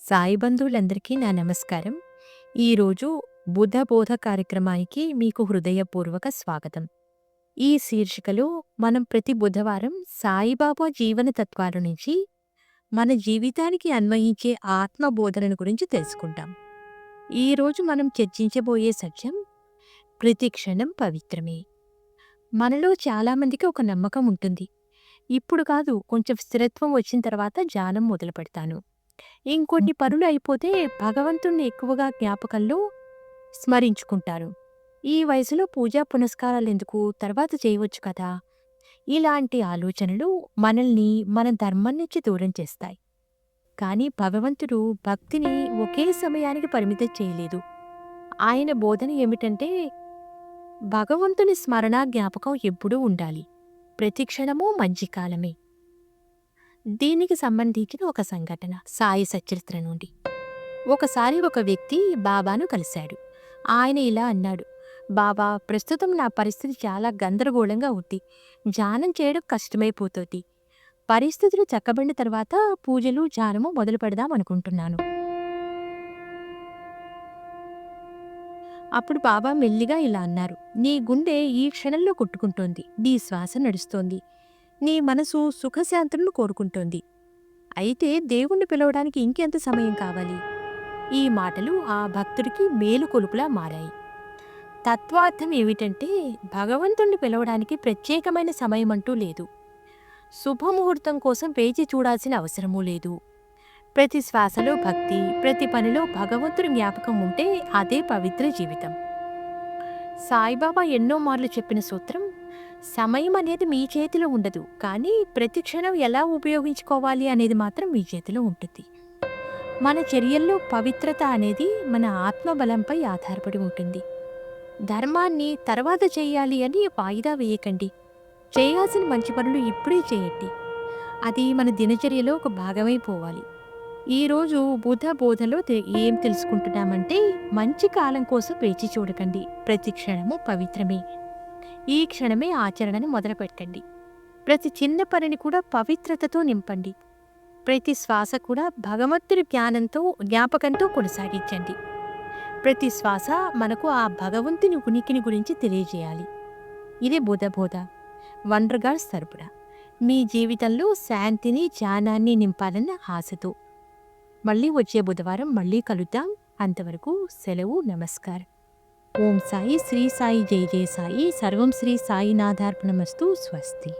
సాయి బంధువులందరికీ నా నమస్కారం. ఈరోజు బుధ బోధ కార్యక్రమానికి మీకు హృదయపూర్వక స్వాగతం. ఈ శీర్షికలో మనం ప్రతి బుధవారం సాయిబాబా జీవన తత్వాల నుంచి మన జీవితానికి అన్వయించే ఆత్మ బోధనను గురించి తెలుసుకుంటాం. ఈరోజు మనం చర్చించబోయే సత్యం ప్రతి క్షణం పవిత్రమే. మనలో చాలామందికి ఒక నమ్మకం ఉంటుంది. ఇప్పుడు కాదు కొంచెం స్థిరత్వం వచ్చిన తర్వాత జానం మొదలు పెడతాను. ఇంకొన్ని పనులు అయిపోతే భగవంతుణ్ణి ఎక్కువగా జ్ఞాపకంలో స్మరించుకుంటారు. ఈ వయసులో పూజా పునస్కారాలు ఎందుకు తర్వాత చేయవచ్చు కదా! ఇలాంటి ఆలోచనలు మనల్ని మన ధర్మం నుంచి దూరం చేస్తాయి. కానీ భగవంతుడు భక్తిని ఒకే సమయానికి పరిమితం చేయలేదు. ఆయన బోధన ఏమిటంటే భగవంతుని స్మరణ జ్ఞాపకం ఎప్పుడూ ఉండాలి. ప్రతి క్షణమూ మంచి కాలమే. దీనికి సంబంధించిన ఒక సంఘటన సాయి సచరిత్ర నుండి. ఒకసారి ఒక వ్యక్తి బాబాను కలిశాడు. ఆయన ఇలా అన్నాడు బాబా ప్రస్తుతం నా పరిస్థితి చాలా గందరగోళంగా ఉంది. ధ్యానం చేయడం కష్టమైపోతుంది పరిస్థితులు చక్కబడిన తర్వాత పూజలు ధ్యానము మొదలు పెడదాం అనుకుంటున్నాను. అప్పుడు బాబా మెల్లిగా ఇలా అన్నారు నీ గుండె ఈ క్షణంలో కొట్టుకుంటోంది. నీ శ్వాస నడుస్తోంది. నీ మనసు సుఖశాంతులను కోరుకుంటోంది. అయితే దేవుణ్ణి పిలవడానికి ఇంకెంత సమయం కావాలి? ఈ మాటలు ఆ భక్తుడికి మేలుకొలుపులా మారాయి. తత్వార్థం ఏమిటంటే భగవంతుణ్ణి పిలవడానికి ప్రత్యేకమైన సమయమంటూ లేదు. శుభముహూర్తం కోసం వేచి చూడాల్సిన అవసరమూ లేదు. ప్రతి శ్వాసలో భక్తి, ప్రతి పనిలో భగవంతుడి జ్ఞాపకం ఉంటే అదే పవిత్ర జీవితం. సాయిబాబా ఎన్నో మార్లు చెప్పిన సూత్రం సమయం అనేది మీ చేతిలో ఉండదు. కానీ ప్రతి క్షణం ఎలా ఉపయోగించుకోవాలి అనేది మాత్రం మీ చేతిలో ఉంటుంది. మన చర్యల్లో పవిత్రత అనేది మన ఆత్మబలంపై ఆధారపడి ఉంటుంది. ధర్మాన్ని తర్వాత చేయాలి అని వాయిదా వేయకండి. చేయాల్సిన మంచి పనులు ఇప్పుడే చేయండి. అది మన దినచర్యలో ఒక భాగమైపోవాలి. ఈరోజు బుధ బోధలో ఏం తెలుసుకుంటున్నామంటే మంచి కాలం కోసం వేచి చూడకండి. ప్రతి క్షణము పవిత్రమే. ఈ క్షణమే ఆచరణను మొదలుపెట్టండి. ప్రతి చిన్న పనిని కూడా పవిత్రతతో నింపండి. ప్రతి శ్వాస కూడా భగవంతుడి జ్ఞానంతో జ్ఞాపకంతో కొనసాగించండి. ప్రతి శ్వాస మనకు ఆ భగవంతుని ఉనికిని గురించి తెలియజేయాలి. ఇది బుధ బోధ. వండర్‌గాడ్ సరఫరా. మీ జీవితంలో శాంతిని, ధ్యానాన్ని నింపాలన్న ఆశతో. మళ్ళీ వచ్చే బుధవారం మళ్ళీ కలుద్దాం. అంతవరకు సెలవు. నమస్కారం. ఓం సాయి శ్రీ సాయి జై జయ సాయి. సర్వం శ్రీ సాయినాథార్పణమస్తు. స్వస్తి.